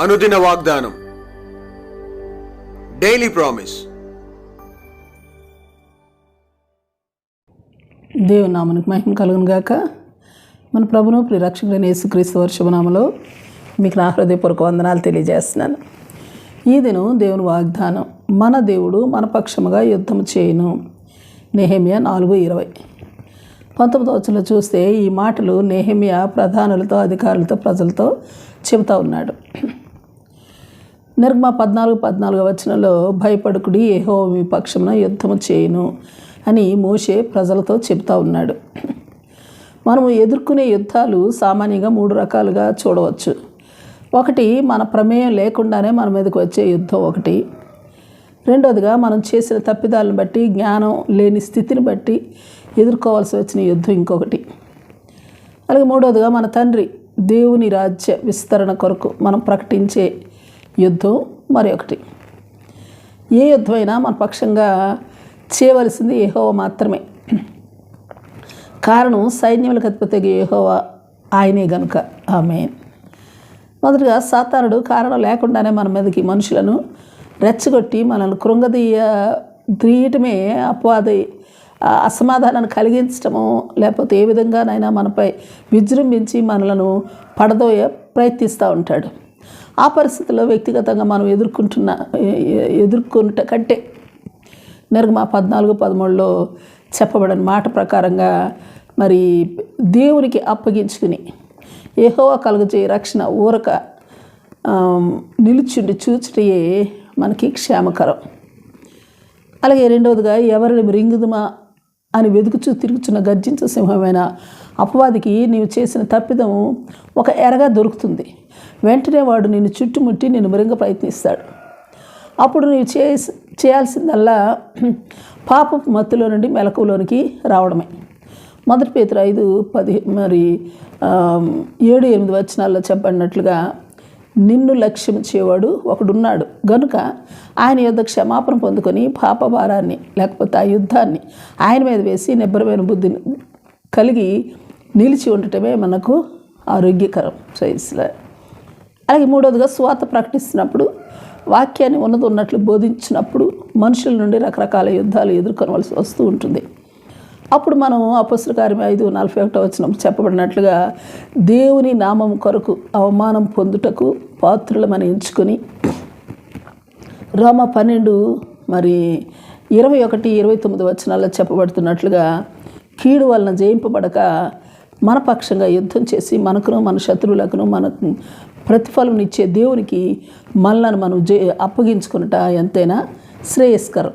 అనుదిన వాగ్దానం. Daily promise దేవుని నామనికి మహిమ కలుగును గాక. మన ప్రభును ప్రిరక్షకుడైన యేసుక్రీస్తు వర్షభనామలో మీకు నా హృదయపూర్వక వందనాలు తెలియజేస్తున్నాను. ఈ దినం దేవుని వాగ్దానం మన దేవుడు మన పక్షముగా యుద్ధం చేయను. నెహమియా నాలుగు ఇరవై. పంతొమ్మిది వచ్చంలో చూస్తే ఈ మాటలు నెహమియా ప్రధానులతో అధికారులతో ప్రజలతో చెబుతా ఉన్నాడు. నిర్మ పద్నాలుగు పద్నాలుగు వచనంలో భయపడుకుడి ఏహో మీ పక్షమున యుద్ధము చేయను అని మోషే ప్రజలతో చెబుతా ఉన్నాడు. మనము ఎదుర్కొనే యుద్ధాలు సామాన్యంగా మూడు రకాలుగా చూడవచ్చు. ఒకటి మన ప్రమేయం లేకుండానే మన మీదకి వచ్చే యుద్ధం ఒకటి. రెండోదిగా మనం చేసిన తప్పిదాలను బట్టి జ్ఞానం లేని స్థితిని బట్టి ఎదుర్కోవాల్సి వచ్చిన యుద్ధం ఇంకొకటి. అలాగే మూడోదిగా మన తండ్రి దేవుని రాజ్య విస్తరణ కొరకు మనం ప్రకటించే యుద్ధం మరి ఒకటి. ఏ యుద్ధమైనా మన పక్షంగా చేయవలసింది ఏహోవ మాత్రమే. కారణం సైన్యములకు అధిపతిగా ఏహోవ ఆయనే గనుక. ఆమె మొదటగా సాతానుడు కారణం లేకుండానే మన మీదకి మనుషులను రెచ్చగొట్టి మనల్ని కృంగదీయ తీయటమే అపవాది అసమాధానాన్ని కలిగించటము లేకపోతే ఏ విధంగానైనా మనపై విజృంభించి మనలను పడదోయ ప్రయత్నిస్తూ ఉంటాడు. ఆ పరిస్థితుల్లో వ్యక్తిగతంగా మనం ఎదుర్కొంటున్న ఎదుర్కొనుట కంటే నిర్గమ పద్నాలుగు పదమూడులో చెప్పబడిన మాట ప్రకారంగా మరి దేవునికి అప్పగించుకుని ఏహోవా కలుగజేయ రక్షణ ఊరక నిలుచుండి చూచుటయే మనకి క్షేమకరం. అలాగే రెండవదిగా ఎవరిని మృంగుదుమా అని వెతుకుచూ తిరుగుచున్న గర్జించు సింహమైన అపవాదికి నీవు చేసిన తప్పిదం ఒక ఎరగా దొరుకుతుంది. వెంటనే వాడు నిన్ను చుట్టుముట్టి నిన్ను మృంగ ప్రయత్నిస్తాడు. అప్పుడు నీవు చే చేయాల్సిందల్లా పాప మత్తులో నుండి మెలకువలోనికి రావడమే. మొదటి పేతురు ఐదు పది మరి ఏడు ఎనిమిది వచనాల్లో చెప్పబడినట్లుగా నిన్ను లక్ష్యం చేయవాడు ఒకడున్నాడు. గనుక ఆయన యుద్ధ క్షమాపణ పొందుకొని పాపభారాన్ని లేకపోతే ఆ యుద్ధాన్ని ఆయన మీద వేసి నిబ్బరమైన బుద్ధిని కలిగి నిలిచి ఉండటమే మనకు ఆరోగ్యకరం. సైన్స్లో అలాగే మూడవదిగా స్వాత ప్రకటిస్తున్నప్పుడు వాక్యాన్ని ఉన్నది ఉన్నట్లు బోధించినప్పుడు మనుషుల నుండి రకరకాల యుద్ధాలు ఎదుర్కొనవలసి వస్తూ ఉంటుంది. అప్పుడు మనం అపస్తుల కార్యం ఐదు నలభై ఒకటో వచ్చిన చెప్పబడినట్లుగా దేవుని నామం కొరకు అవమానం పొందుటకు పాత్రులమని ఎంచుకొని రోమ పన్నెండు మరి ఇరవై ఒకటి ఇరవై తొమ్మిది వచనాల్లో చెప్పబడుతున్నట్లుగా కీడు వలన జయింపబడక మన పక్షంగా యుద్ధం చేసి మనకును మన శత్రువులకును మన ప్రతిఫలం ఇచ్చే దేవునికి మనలను మనం జే అప్పగించుకున్నట ఎంతైనా శ్రేయస్కరం.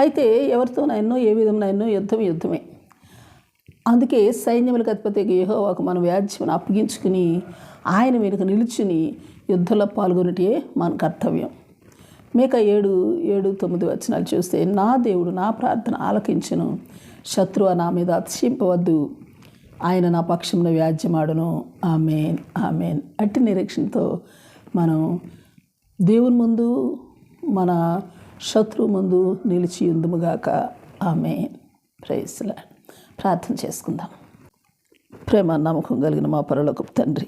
అయితే ఎవరితోనైనా ఏ విధంగా యుద్ధం యుద్ధమే. అందుకే సైన్యములకు అధిపతి యెహోవాకు మన వ్యాజ్యం అప్పగించుకుని ఆయన మీదకు నిలుచుని యుద్ధంలో పాల్గొనటే మన కర్తవ్యం. మేక ఏడు ఏడు తొమ్మిది వచనాలు చూస్తే నా దేవుడు నా ప్రార్థన ఆలకించును శత్రువు నా మీద అతిశింపవద్దు ఆయన నా పక్షంలో వ్యాజ్యమాడును. Amen amen. అట్టి నిరీక్షణతో మనం దేవుని ముందు మన శత్రువు ముందు నిలిచి ఉందుముగాక. ఆమె ప్రేయస్ల ప్రార్థన చేసుకుందాం. ప్రేమ నమ్మకం కలిగిన మా పరలోక తండ్రి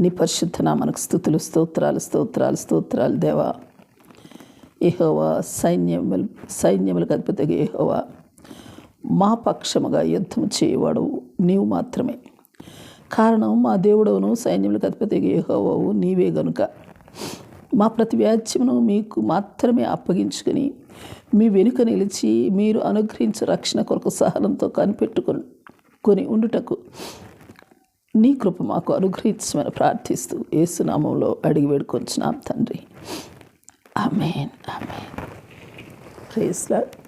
నీ పరిశుద్ధ నామనకు స్థుతులు స్తోత్రాలు స్తోత్రాలు స్తోత్రాలు దేవా. ఏహోవా సైన్యములు సైన్యములకు అధిపతిగా ఏహోవా మా పక్షముగా యుద్ధం చేయవాడు నీవు మాత్రమే. కారణం మా దేవుడవును సైన్యములకు అధిపతి ఏహోవావు నీవే గనుక. మా ప్రతి వ్యాజ్యమును మీకు మాత్రమే అప్పగించుకుని మీ వెనుక నిలిచి మీరు అనుగ్రహించే రక్షణ కొరకు సహనంతో కనిపెట్టుకొని కొని ఉండుటకు నీ కృప మాకు అనుగ్రహించమని ప్రార్థిస్తూ ఏసునామంలో అడిగి వేడుకొంచున్నాం తండ్రి. ఆమెన్. ఆమెన్. ప్రేస్లాడ్